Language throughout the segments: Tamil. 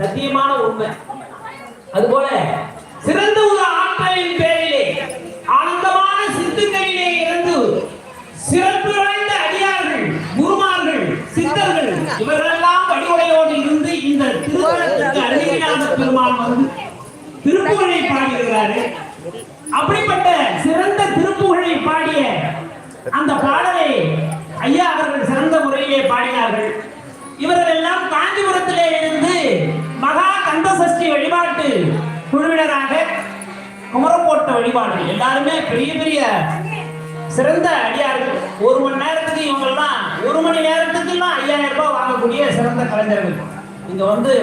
சத்தியமான உண்மை. அதுபோல சிறந்த ஒரு ஆற்றலின் பேரிலே ஆனந்தமான சித்துக்களிலே இருந்து சிறப்பு வாய்ந்த அடியார்கள் குருமார்கள் சித்தர்கள் இவரெல்லாம் வடிவுடையோடு இருந்து இந்த திருத்தலத்துக்கு அருகிலான பெருமான் வந்து திருப்புகழை பாடுகிறாரு அப்படிப்பட்ட சிறந்த திருப்புகழை பாடிய அந்த பாடலை ஐயா அவர்கள் சிறந்த முறையிலே பாடினார்கள். இவர்கள் எல்லாம் காஞ்சிபுரத்திலே இருந்து கந்த சஷ்டி வழிபாட்டு குழுவினராக குமரப்போட்ட வழிபாடு. எல்லாருமே பெரிய பெரிய சிறந்த அடியார்கள். ஒரு மணி நேரத்துக்கு இவங்கெல்லாம் ஒரு மணி நேரத்துக்குலாம் ஐயாயிரம் ரூபாய் வாங்கக்கூடிய சிறந்த கலைஞர்கள். இங்க வந்து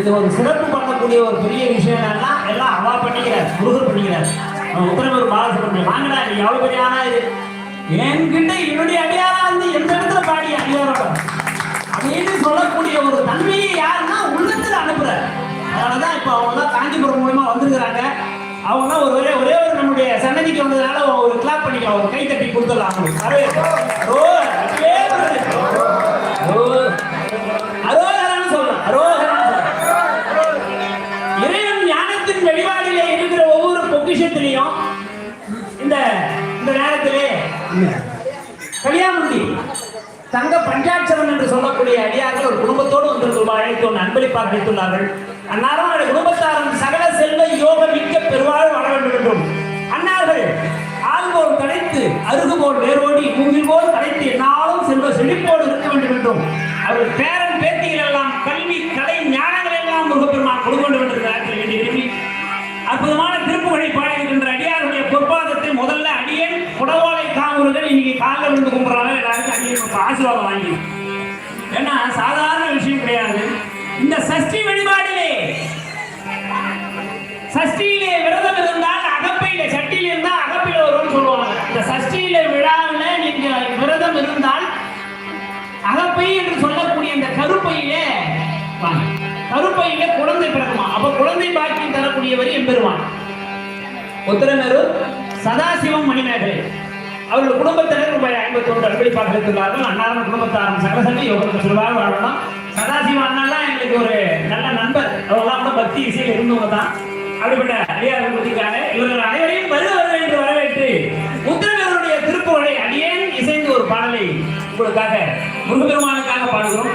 இது ஒரு சிறப்பு பண்ணக்கூடிய ஒரு பெரிய விஷயம் என்னன்னா எல்லாம் அவா பண்ணிக்கிறார் முருகர் பண்ணிக்கிறார். உத்தரவர் பாலசுப்ரமணியம். வாங்கடா நீ எவ்வளவு பெரிய ஆனா இது என்கிட்ட என்னுடைய அடியாரா வந்து எந்த இடத்துல பாடி அடியாரம் அப்படின்னு சொல்லக்கூடிய ஒரு தன்மையை யாருன்னா உள்ளத்துல அனுப்புற அதனாலதான் இப்ப அவங்க எல்லாம் காஞ்சிபுரம் மூலமா வந்திருக்கிறாங்க. அவங்க எல்லாம் ஒரு ஒரே ஒரே ஒரு நம்முடைய சன்னதிக்கு வந்ததுனால ஒரு கிளாப் பண்ணிக்கலாம். ஒரு கை தட்டி கொடுத்துடலாம். அரோகரான்னு சொல்லலாம். அரோகரான்னு இறைவன் ஞானத்தின் வெளிப்பாடிலே இருக்கிற ஒவ்வொரு பொக்கிஷத்திலையும் இந்த இந்த நேரத்திலே கல்யாணம் தங்க பஞ்சாட்சரம் என்று சொல்லக்கூடிய அடியார்கள் ஒரு குடும்பத்தோடு வந்திருக்கும் அழைத்து ஒன்று அன்பளிப்பாக அழைத்துள்ளார்கள். அன்னாரும் அவருடைய குடும்பத்தாரும் சகல செல்வ யோக மிக்க பெருவாழ் வர வேண்டும் என்றும். அன்னார்கள் ஆள்வோர் கிடைத்து அருகுபோல் வேரோடி சாதாரண விஷயம் கிடையாது. இந்த சஷ்டி வழிபாடிலே சஷ்டியிலே விரதம் இருந்தால் அகப்பையில சட்டியில இருந்தா அகப்பையில வரும்னு சொல்லுவாங்க. இந்த சஷ்டியில விழாவில் நீங்க விரதம் இருந்தால் அகப்பை என்று சொல்லக்கூடிய இந்த கருப்பையிலே கருப்பையில குழந்தை பிறக்குமா? அப்ப குழந்தை பாக்கியம் தரக்கூடியவர் எம்பெருவான் உத்தரமேரூர் சதாசிவம் மணிமேகலை. அவர்கள் குடும்பத்தினர் ரூபாய் ஐம்பத்தி ஒன்று அன்பளிப்பாக இருக்கிறார்கள் அன்னாரும் குடும்பத்தாரும் சகலசங்க யோகத்துக்கு சிறுவாக வாழணும். சதாசிவம் அண்ணாலாம் எங்களுக்கு ஒரு நல்ல நண்பர். அவங்களாம் கூட பக்தி இசையில் இருந்தவங்க தான். அப்படிப்பட்ட அடியார்கள் பற்றிக்காக இவர்கள் அனைவரையும் வருவார்கள் என்று வரவேற்று உத்தரமேருடைய திருப்புகளை அடியேன் இசைந்து ஒரு பாடலை உங்களுக்காக முருகபெருமானுக்காக பாடுகிறோம்.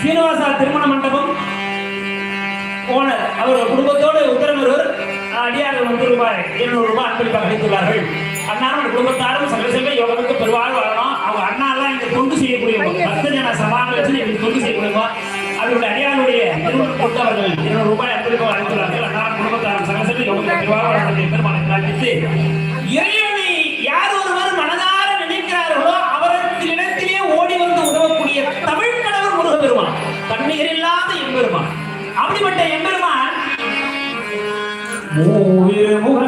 சீனிவாசா திருமண மண்டபம் ஓனர் அவர் குடும்பத்தோடு உத்தரமருவர் அடியார்கள் வந்து ரூபாய் இருநூறு ரூபாய் அன்பளிப்பாக அளித்துள்ளார்கள். அண்ணாரும் குடும்பத்தாரும் செல்வ செல்வ யோகத்துக்கு பெருவாழ் வரணும் அவங்க அண்ணாலாம் இங்கே தொண்டு செய்யக்கூடியவங்க பக்த ஜன சமாளம் வச்சு இங்கே தொண்டு செய்யக்கூடியவங்க அவருடைய அடியாருடைய திருமணம் கொண்டு அவர்கள் இருநூறு ரூபாய் அன்பளிப்பாக அளித்துள்ளார்கள். அண்ணாரும் குடும்பத்தாரும் செல்வ செல்வ யோகத்துக்கு பெருவாழ் வரணும் பெருமானை பிரார்த்தித்து இறைவனை முருகப்பெருமான் இல்லாத எம்பெருமான். அப்படிப்பட்ட எம்பெருமான் மூவிரு முகங்கள்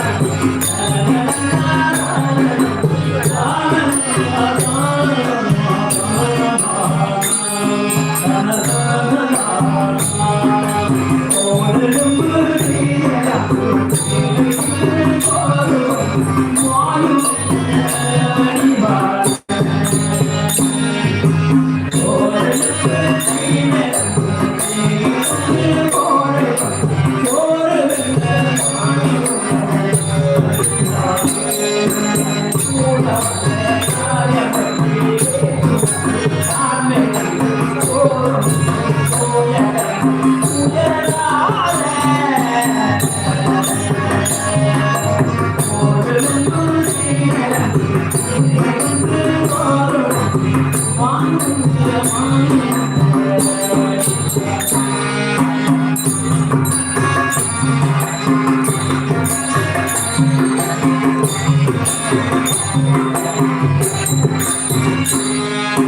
Thank you. Thank you.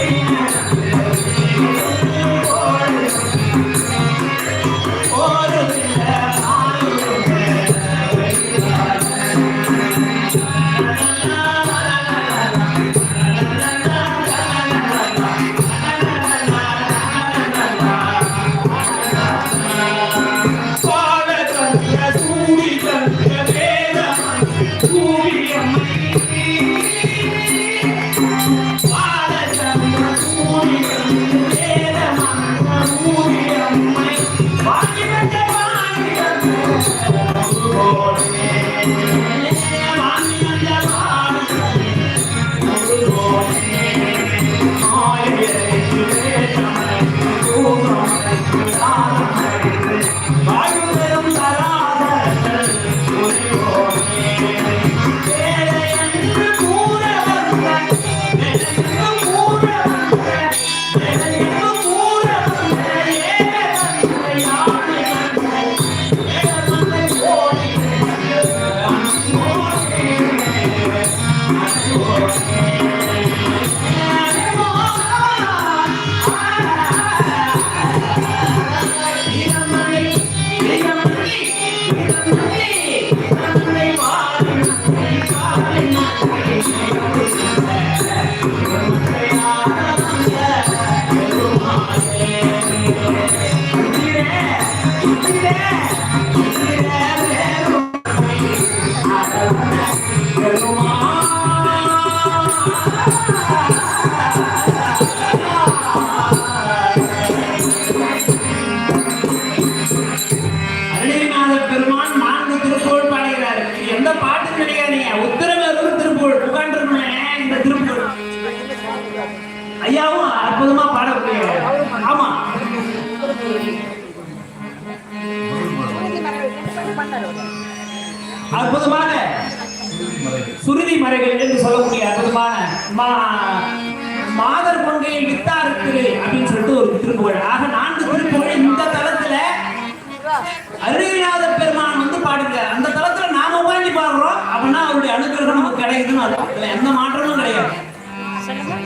அற்புதமான சுருதி மறைகள் என்று சொல்லக்கூடிய அற்புதமான மாதர் மாதர் கொங்கையில் வித்தாருக்கு அப்படின்னு சொல்லிட்டு ஒரு திருப்புகழ். ஆக நான்கு திருப்புகழ் இந்த தளத்துல அருகிநாத பெருமான் வந்து பாடுகிறார். அந்த தளத்துல நாம உட்காந்து பாடுறோம். அப்படின்னா அவருடைய அனுகிரகம் நமக்கு கிடைக்குதுன்னு அர்த்தம். எந்த மாற்றமும் கிடையாது. சொல்லுங்க.